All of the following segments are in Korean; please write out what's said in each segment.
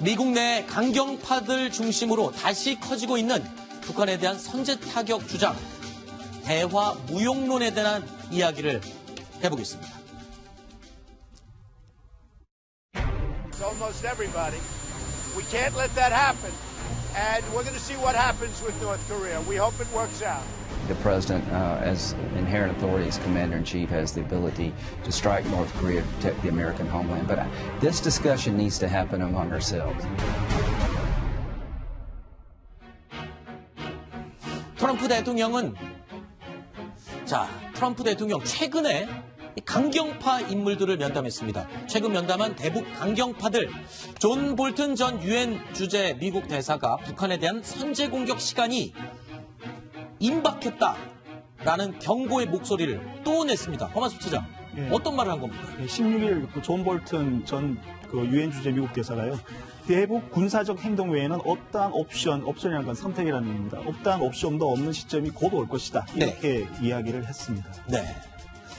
미국 내 강경파들 중심으로 다시 커지고 있는 북한에 대한 선제 타격 주장, 대화 무용론에 대한 이야기를 해보겠습니다. Almost everybody. We can't let that happen. And we're going to see what happens with North Korea. We hope it works out. The president, uh, as inherent authority as commander in chief, has the ability to strike North Korea to protect the American homeland. But uh, this discussion needs to happen among ourselves. 트럼프 대통령은 자 트럼프 대통령 최근에 이 강경파 인물들을 면담했습니다. 최근 면담한 대북 강경파들 존 볼튼 전 유엔 주재 미국 대사가 북한에 대한 선제 공격 시간이 임박했다라는 경고의 목소리를 또 냈습니다. 허마수 차장 예. 어떤 말을 한 겁니까? 16일 그존 볼튼 전그 유엔 주재 미국 대사가요. 대북 군사적 행동 외에는 어떠한 옵션, 옵션이라는 건 선택이라는 의미입니다. 어떠한 옵션도 없는 시점이 곧 올 것이다. 이렇게 이야기를 했습니다. 네.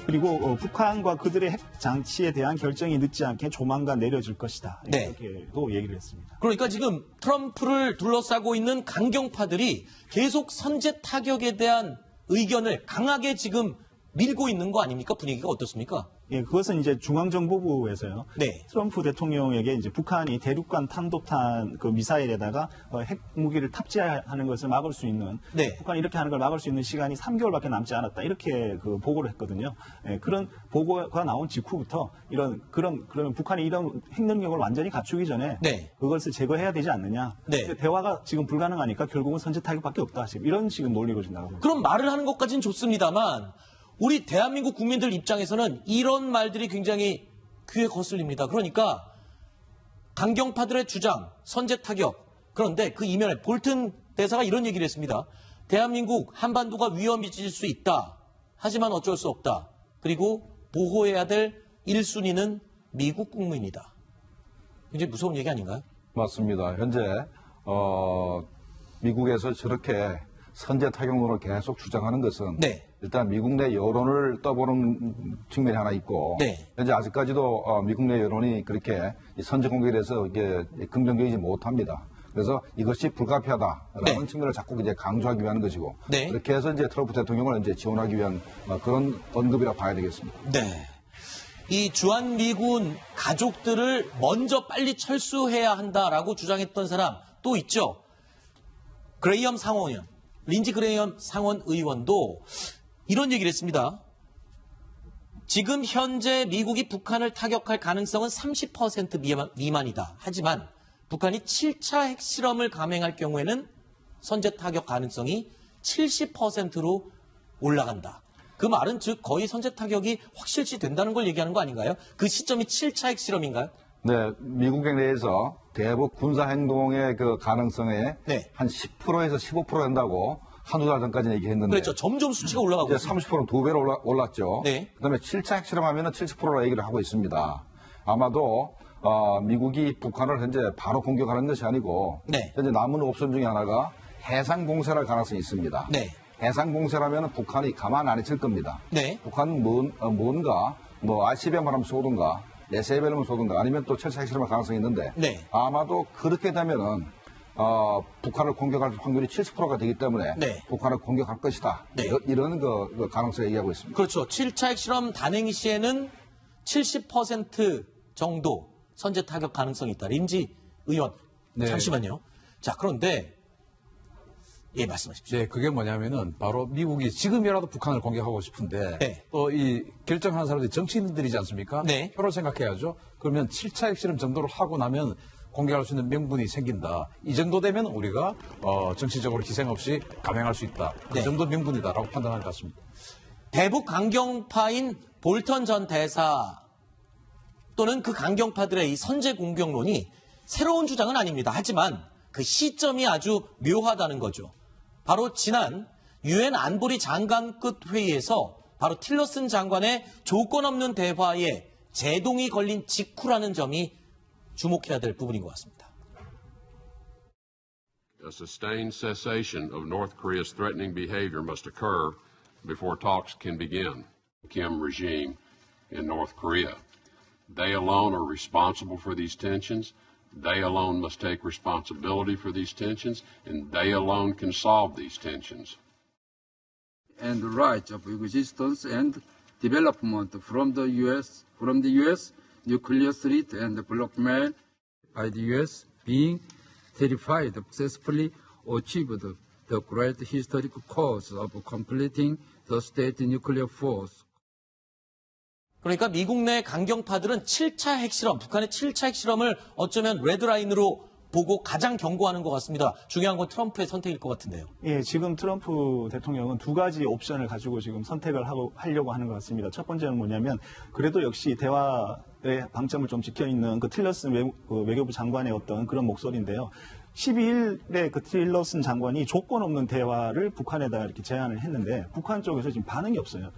그리고 어, 북한과 그들의 핵 장치에 대한 결정이 늦지 않게 조만간 내려질 것이다. 네. 이렇게도 얘기를 했습니다. 그러니까 지금 트럼프를 둘러싸고 있는 강경파들이 계속 선제 타격에 대한 의견을 강하게 지금 밀고 있는 거 아닙니까? 분위기가 어떻습니까? 예, 그것은 이제 중앙정보부에서요. 네. 트럼프 대통령에게 이제 북한이 대륙간 탄도탄 그 미사일에다가 어, 핵 무기를 탑재하는 것을 막을 수 있는 네. 북한이 이렇게 하는 걸 막을 수 있는 시간이 3개월밖에 남지 않았다 이렇게 그 보고를 했거든요. 예, 그런 보고가 나온 직후부터 이런 그런 그러면 북한이 이런 핵 능력을 완전히 갖추기 전에 네. 그것을 제거해야 되지 않느냐. 네. 대화가 지금 불가능하니까 결국은 선제 타격밖에 없다. 지금 이런 식의 논리로 있습니다. 그럼 말을 하는 것까지는 좋습니다만 우리 대한민국 국민들 입장에서는 이런 말들이 굉장히 귀에 거슬립니다. 그러니까 강경파들의 주장, 선제 타격. 그런데 그 이면에 볼튼 대사가 이런 얘기를 했습니다. 대한민국 한반도가 위험해질 수 있다. 하지만 어쩔 수 없다. 그리고 보호해야 될 1순위는 미국 국민이다. 굉장히 무서운 얘기 아닌가요? 맞습니다. 현재 어, 미국에서 저렇게 선제 타격론을 계속 주장하는 것은 네. 일단 미국 내 여론을 떠보는 측면이 하나 있고 네. 현재 아직까지도 어, 미국 내 여론이 그렇게 이 선제 공격에 대해서 이게 긍정적이지 못합니다. 그래서 이것이 불가피하다라는 네. 측면을 자꾸 이제 강조하기 위한 것이고 네. 그렇게 해서 이제 트럼프 대통령을 이제 지원하기 위한 어, 그런 언급이라 봐야 되겠습니다. 네. 이 주한 미군 가족들을 먼저 빨리 철수해야 한다라고 주장했던 사람 또 있죠. 그레이엄 상원의원, 린지 그레이엄 상원 의원도 이런 얘기를 했습니다. 지금 현재 미국이 북한을 타격할 가능성은 30% 미만, 미만이다. 하지만 북한이 7차 핵실험을 감행할 경우에는 선제 타격 가능성이 70%로 올라간다. 그 말은 즉 거의 선제 타격이 확실시 된다는 걸 얘기하는 거 아닌가요? 그 시점이 7차 핵실험인가요? 네, 미국에 내에서 대북 군사 행동의 그 가능성에 네. 한 10%에서 15% 된다고 한두 달 전까지 얘기했는데 그렇죠. 점점 수치가 올라가고 이제 있습니다. 30%는 두 배로 올라, 올랐죠. 네. 그다음에 7차 핵실험하면 은 70%로 얘기를 하고 있습니다. 아마도 어, 미국이 북한을 현재 바로 공격하는 것이 아니고 네. 현재 남은 옵션 중에 하나가 해상 공세할 가능성이 있습니다. 네. 해상 공세라면 북한이 가만 안 있을 겁니다. 네. 북한은 뭔, 어, 뭔가 뭐 ICBM 하면 쏘든가 SABM을 쏘든가 아니면 또 철사 핵실험할 가능성이 있는데 네. 아마도 그렇게 되면은 어, 북한을 공격할 확률이 70%가 되기 때문에 네. 북한을 공격할 것이다. 네. 이런- 이런 그, 그 가능성을 얘기하고 있습니다. 그렇죠. 7차 핵실험 단행 시에는 70% 정도 선제 타격 가능성이 있다. 린지 의원. 네. 잠시만요. 자, 그런데 예, 말씀하십시오. 네, 그게 뭐냐면은 바로 미국이 지금이라도 북한을 공격하고 싶은데 네. 또이 결정하는 사람들이 정치인들이지 않습니까? 네. 표를 생각해야죠. 그러면 7차 핵실험 정도를 하고 나면 공격할 수 있는 명분이 생긴다. 이 정도 되면 우리가 어, 정치적으로 희생 없이 감행할 수 있다. 그 네. 정도 명분이다라고 판단할 것 같습니다. 대북 강경파인 볼턴 전 대사 또는 그 강경파들의 이 선제 공격론이 새로운 주장은 아닙니다. 하지만 그 시점이 아주 묘하다는 거죠. 바로 지난 유엔 안보리 장관급 회의에서 바로 틸러슨 장관의 조건 없는 대화에 제동이 걸린 직후라는 점이 주목해야 될 부분인 것 같습니다. A sustained cessation of North Korea's threatening behavior must occur before talks can begin. Kim regime in North Korea. They alone are responsible for these tensions. They alone must take responsibility for these tensions, and they alone can solve these tensions. and the rights of existence and development from the U.S. from the U.S. nuclear threat and the blackmail by the U.S. being terrified successfully achieved the great historic cause of completing the state nuclear force. 그러니까 미국 내 강경파들은 7차 핵실험, 북한의 7차 핵실험을 어쩌면 레드라인으로 보고 가장 경고하는 것 같습니다. 중요한 건 트럼프의 선택일 것 같은데요. 예, 지금 트럼프 대통령은 두 가지 옵션을 가지고 지금 선택을 하고 하려고 하는 것 같습니다. 첫 번째는 뭐냐면 그래도 역시 대화의 방점을 좀 지켜 있는 그 틸러슨 외, 그 외교부 장관의 어떤 그런 목소리인데요. 12일에 그 틸러슨 장관이 조건 없는 대화를 북한에다가 이렇게 제안을 했는데 북한 쪽에서 지금 반응이 없어요.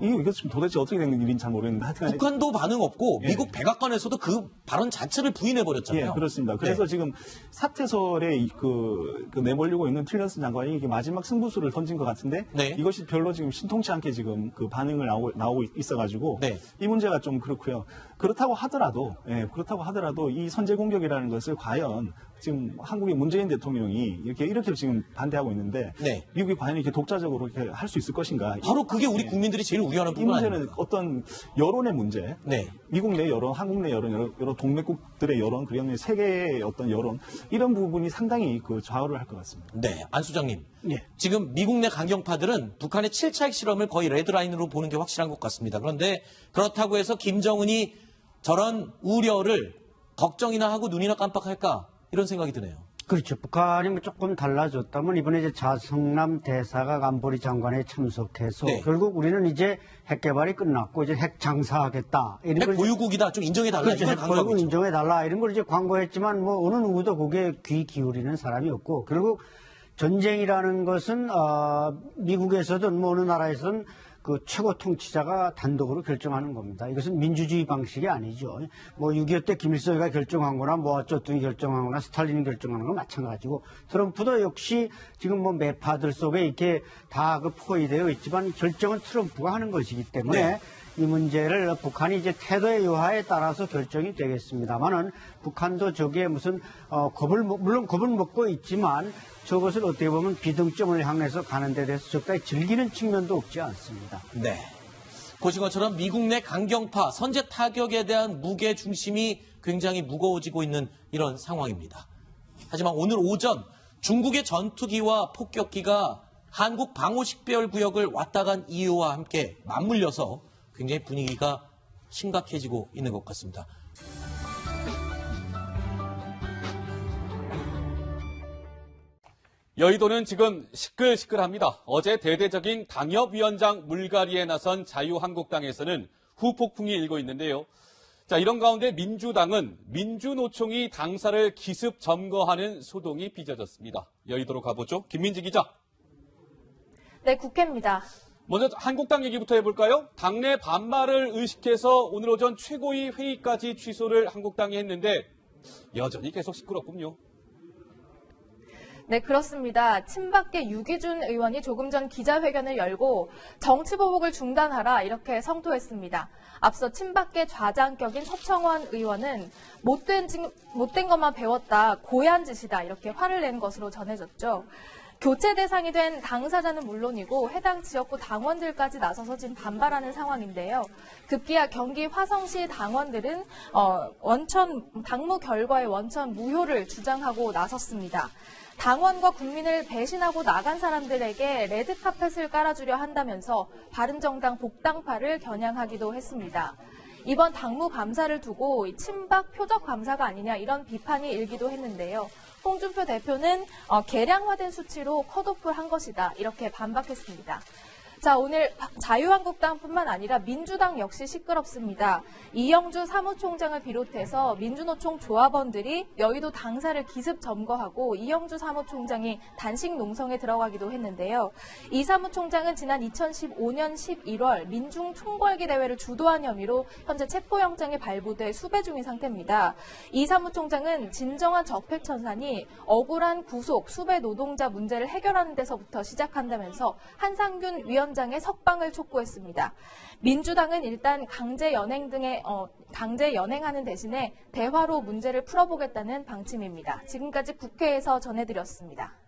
이거 지금 도대체 어떻게 된 일인지 잘 모르겠는데 하여튼 북한도 반응 없고 예. 미국 백악관에서도 그 발언 자체를 부인해 버렸잖아요. 예, 그렇습니다. 그래서 네. 지금 사태설에 이- 그, 그 내몰리고 있는 틸러슨 장관이 이게 마지막 승부수를 던진 것 같은데 네. 이것이 별로 지금 신통치 않게 지금 그 반응을 나오고, 나오고 있어가지고 네. 이 문제가 좀 그렇고요. 그렇다고 하더라도 예, 그렇다고 하더라도 이 선제 공격이라는 것을 과연 지금 한국의 문재인 대통령이 이렇게 이렇게 지금 반대하고 있는데 네. 미국이 과연 이렇게 독자적으로 이렇게 할 수 있을 것인가? 바로 그게 우리 국민들이 제일 우려하는 이 부분 문제는 아닙니까? 어떤 여론의 문제, 네. 미국 내 여론, 한국 내 여론, 여러, 여러 동맹국들의 여론, 그리고 세계의 어떤 여론 이런 부분이 상당히 그 좌우를 할 것 같습니다. 네, 안 수장님. 예. 지금 미국 내 강경파들은 북한의 7차 핵실험을 거의 레드라인으로 보는 게 확실한 것 같습니다. 그런데 그렇다고 해서 김정은이 저런 우려를 걱정이나 하고 눈이나 깜빡할까 이런 생각이 드네요. 그렇죠. 북한이 뭐 조금 달라졌다면 이번에 이제 자성남 대사가 안보리 장관에 참석해서 네. 결국 우리는 이제 핵 개발이 끝났고 이제 핵 장사하겠다. 이런 핵걸 보유국이다 좀 인정해 달라 그렇죠. 핵 보유국. 인정해 달라 이런 걸 이제 광고했지만 뭐 어느 누구도 거기에 귀 기울이는 사람이 없고 결국 전쟁이라는 것은 어, 미국에서든 뭐 어느 나라에서든 그 최고 통치자가 단독으로 결정하는 겁니다. 이것은 민주주의 방식이 아니죠. 뭐 6.25 때 김일성이가 결정한 거나 뭐 어쩌둥이 결정한 거나 스탈린이 결정하는 건 마찬가지고 트럼프도 역시 지금 뭐 매파들 속에 이렇게 다 그 포위되어 있지만 결정은 트럼프가 하는 것이기 때문에 네. 이 문제를 북한이 이제 태도의 요하에 따라서 결정이 되겠습니다만은 북한도 저기에 무슨 어 겁을 먹- 물론 겁을 먹고 있지만 저것을 어떻게 보면 비등점을 향해서 가는 데 대해서 적당히 즐기는 측면도 없지 않습니다. 네. 보신 것처럼 미국 내 강경파 선제 타격에 대한 무게 중심이 굉장히 무거워지고 있는 이런 상황입니다. 하지만 오늘 오전 중국의 전투기와 폭격기가 한국 방호식별 구역을 왔다 간 이유와 함께 맞물려서 굉장히 분위기가 심각해지고 있는 것 같습니다. 여의도는 지금 시끌시끌합니다. 어제 대대적인 당협위원장 물갈이에 나선 자유한국당에서는 후폭풍이 일고 있는데요. 자, 이런 가운데 민주당은 민주노총이 당사를 기습 점거하는 소동이 빚어졌습니다. 여의도로 가보죠. 김민지 기자. 네, 국회입니다. 먼저 한국당 얘기부터 해볼까요? 당내 반발을 의식해서 오늘 오전 최고위 회의까지 취소를 한국당이 했는데 여전히 계속 시끄럽군요. 네, 그렇습니다. 친박계 유기준 의원이 조금 전 기자회견을 열고 정치보복을 중단하라 이렇게 성토했습니다. 앞서 친박계 좌장격인 서청원 의원은 못된, 지- 못된 것만 배웠다, 고얀 짓이다 이렇게 화를 낸 것으로 전해졌죠. 교체 대상이 된 당사자는 물론이고 해당 지역구 당원들까지 나서서 지금 반발하는 상황인데요. 급기야 경기 화성시 당원들은 어, 원천 당무 결과의 원천 무효를 주장하고 나섰습니다. 당원과 국민을 배신하고 나간 사람들에게 레드카펫을 깔아주려 한다면서 바른정당 복당파를 겨냥하기도 했습니다. 이번 당무 감사를 두고 이 친박 표적 감사가 아니냐 이런 비판이 일기도 했는데요. 홍준표 대표는 어, 개량화된 수치로 컷오프를 한 것이다 이렇게 반박했습니다. 자, 오늘 자유한국당뿐만 아니라 민주당 역시 시끄럽습니다. 이영주 사무총장을 비롯해서 민주노총 조합원들이 여의도 당사를 기습 점거하고 이영주 사무총장이 단식 농성에 들어가기도 했는데요. 이 사무총장은 지난 2015년 11월 민중 총궐기 대회를 주도한 혐의로 현재 체포영장이 발부돼 수배 중인 상태입니다. 이 사무총장은 진정한 적폐천산이 억울한 구속, 수배 노동자 문제를 해결하는 데서부터 시작한다면서 한상균 위원 장의 석방을 촉구했습니다. 민주당은 일단 강제 연행 등의 어, 강제 연행하는 대신에 대화로 문제를 풀어보겠다는 방침입니다. 지금까지 국회에서 전해드렸습니다.